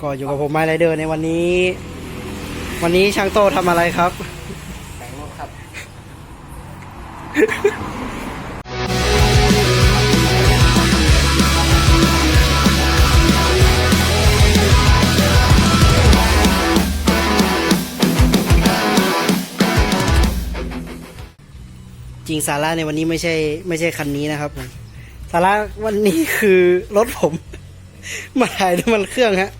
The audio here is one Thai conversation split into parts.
ก็อยู่กับผมไมไรเดอร์ในวันนี้ วันนี้ช่างโตทำอะไรครับแต่งรถครับ จริงสาระในวันนี้ไม่ใช่ไม่ใช่คันนี้นะครับผมสาระวันนี้คือรถผม มาถ่ายน้ำมันเครื่องฮะ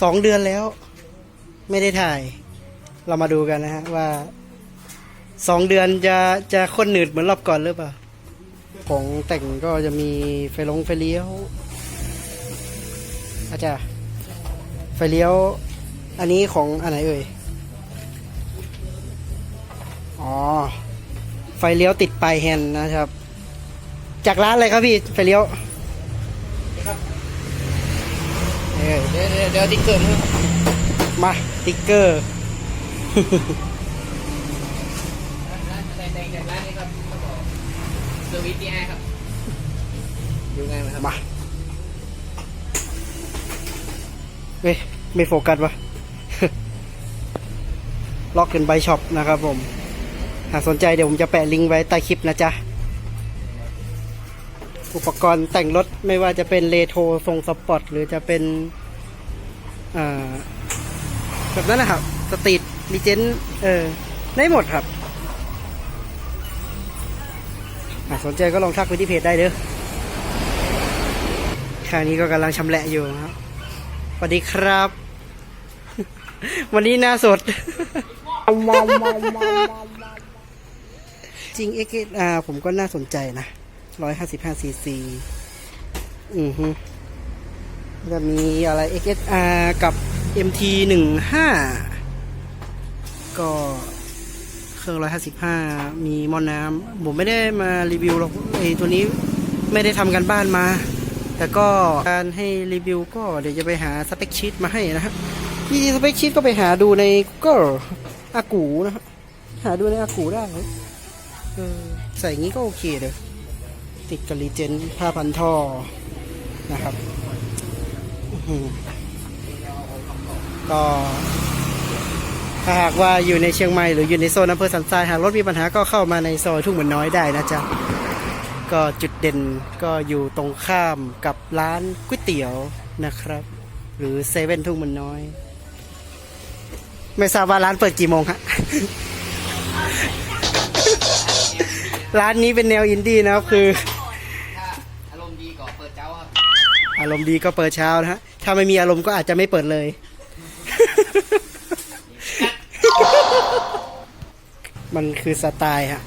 สองเดือนแล้ว ไม่ได้ถ่าย เรามาดูกันนะฮะว่าสองเดือนจะจะข้นหนืดเหมือนรอบก่อนหรือเปล่า ของแต่งก็จะมีไฟลงไฟเลี้ยว อาจารย์ไฟเลี้ยว อันนี้ของอันไหนเอ่ย อ๋อ ไฟเลี้ยวติดปลายแฮนด์นะครับ จากร้านอะไรครับพี่ ไฟเลี้ยวเอ้ย เดี๋ยวเดี๋ยวเดี๋ยวติ๊กเกอร์มือมาติ๊กเกอร์ร้านแต่งแต่งจากร้านนี้ครับแล้วก็เซอร์วิสดีไอครับดูไงนะครับมาเว้ยไม่โฟกัสวะล็อกเกินใบช็อปนะครับผม หากสนใจเดี๋ยวผมจะแปะลิงก์ไว้ใต้คลิปนะจ๊ะ อุปกรณ์แต่งรถไม่ว่าจะเป็นเลโทรทรงสปอร์ตหรือจะเป็นอ่า แบบนั้นนะครับ สตรีทลีเจนเออ ได้หมดครับหากสนใจก็ลองทักไปที่เพจได้เด้อคราวนี้ก็กำลังชำแหละอยู่ครับสวัสดีครับ วันนี้หน้าสด จริง XSR ผมก็น่าสนใจนะ155 cc อือฮึ จะมีอะไร XSR กับ MT 15ก็เครื่อง 155 มีมอน้ำผมไม่ได้มารีวิวหรอกไอตัวนี้ไม่ได้ทำกันบ้านมา แต่ก็การให้รีวิวก็เดี๋ยวจะไปหาสเปคชีตมาให้นะครับจริงสเปคชีตก็ไปหาดูในก็อากูนะครับหาดูในอากูได้เออใส่งี้ก็โอเคเลยติดกับรีเจนผ้าพันท่อนะครับ อื้อหือก็ถ้าหากว่าอยู่ในเชียงใหม่หรืออยู่ในโซนอำเภอสันทรายหากรถมีปัญหาก็เข้ามาในซอยทุ่งเหมือนน้อยได้นะจ๊ะก็จุดเด่นก็อยู่ตรงข้ามกับร้านก๋วยเตี๋ยวนะครับ หรือเซเว่นทุ่งมันน้อย ไม่ทราบว่าร้านเปิดกี่โมงฮะร้านนี้เป็นแนวอินดี้นะครับคือถ้าอารมณ์ดีก็เปิดเจ้าครับ อารมณ์ดีก็เปิดเช้านะฮะ ถ้าไม่มีอารมณ์ก็อาจจะไม่เปิดเลย มันคือสไตล์ฮะ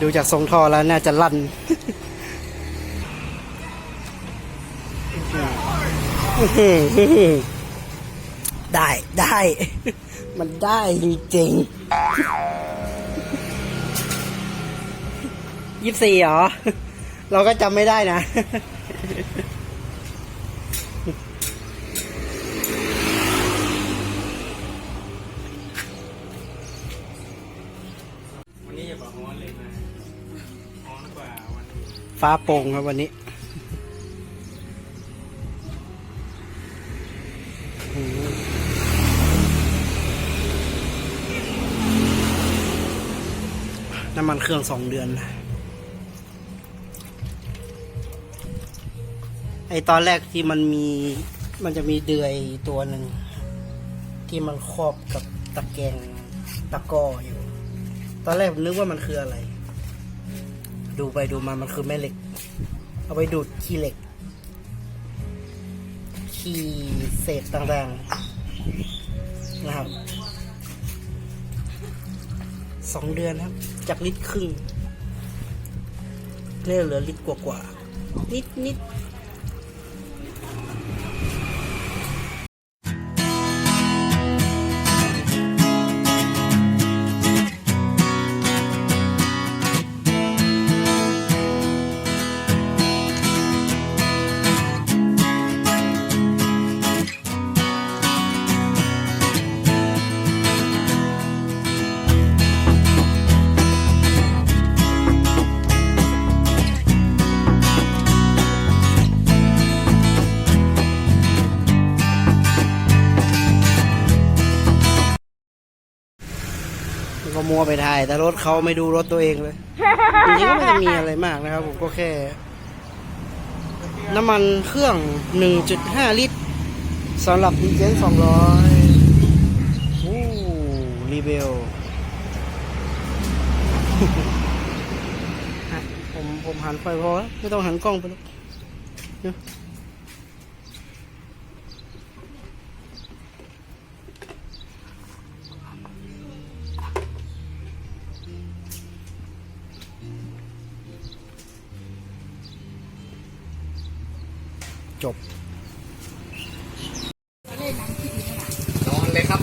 ดูจากทรงท่อแล้วน่าจะลั่นได้ได้ มันได้จริงๆยี่สิบสี่เหรอ เราก็จำไม่ได้นะ วันนี้อย่าบอกฮ้อนเลยนะฮ้อนกว่าวันฟ้าโปร่งครับวันนี้น้ำมันเครื่องสองเดือนนะ ไอตอนแรกที่มันมีมันจะมีเดือยตัวหนึ่ง ที่มันครอบกับตะแกรงตะก้ออยู่ ตอนแรกผมนึกว่ามันคืออะไร ดูไปดูมามันคือแม่เหล็ก เอาไปดูดขี้เหล็ก ขี้เศษต่างๆนะครับสองเดือนครับ จากลิตรครึ่งเนี่ยเหลือลิตรกว่าๆนิดนิด มัวไปถ่าย แต่รถเขาไม่ดูรถตัวเองเลยจริงๆก็ไม่ได้มีอะไรมากนะครับ ผมก็แค่ น้ำมันเครื่อง 1.5 ลิตรสำหรับดีเจน200โอ้รีเบลผมผมหันไปพอแล้วไม่ต้องหันกล้องไปแล้ว จบนอนเลยครับ